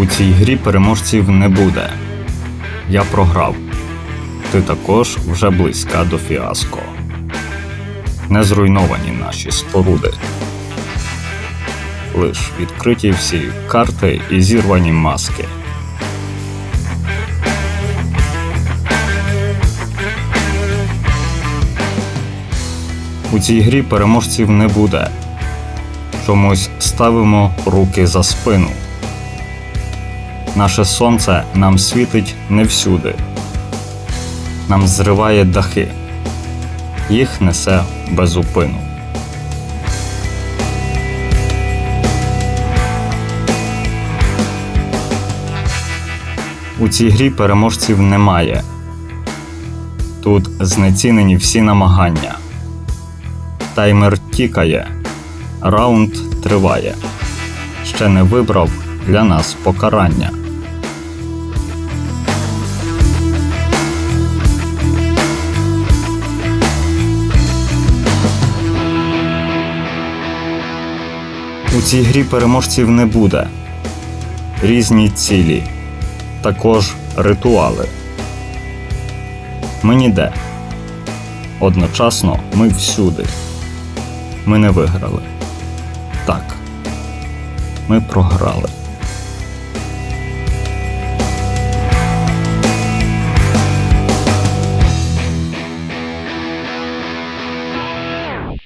У цій грі переможців не буде. Я програв. Ти також вже близька до фіаско. Не зруйновані наші споруди. Лиш відкриті всі карти і зірвані маски. У цій грі переможців не буде. Чомусь ставимо руки за спину. Наше сонце нам світить не всюди. Нам зриває дахи. Їх несе без упину. У цій грі переможців немає. Тут знецінені всі намагання. Таймер тікає, раунд триває. Ще не вибрав для нас покарання. У цій грі переможців не буде. Різні цілі, також ритуали. Ми ніде. Одночасно ми всюди. Ми не виграли. Так. Ми програли.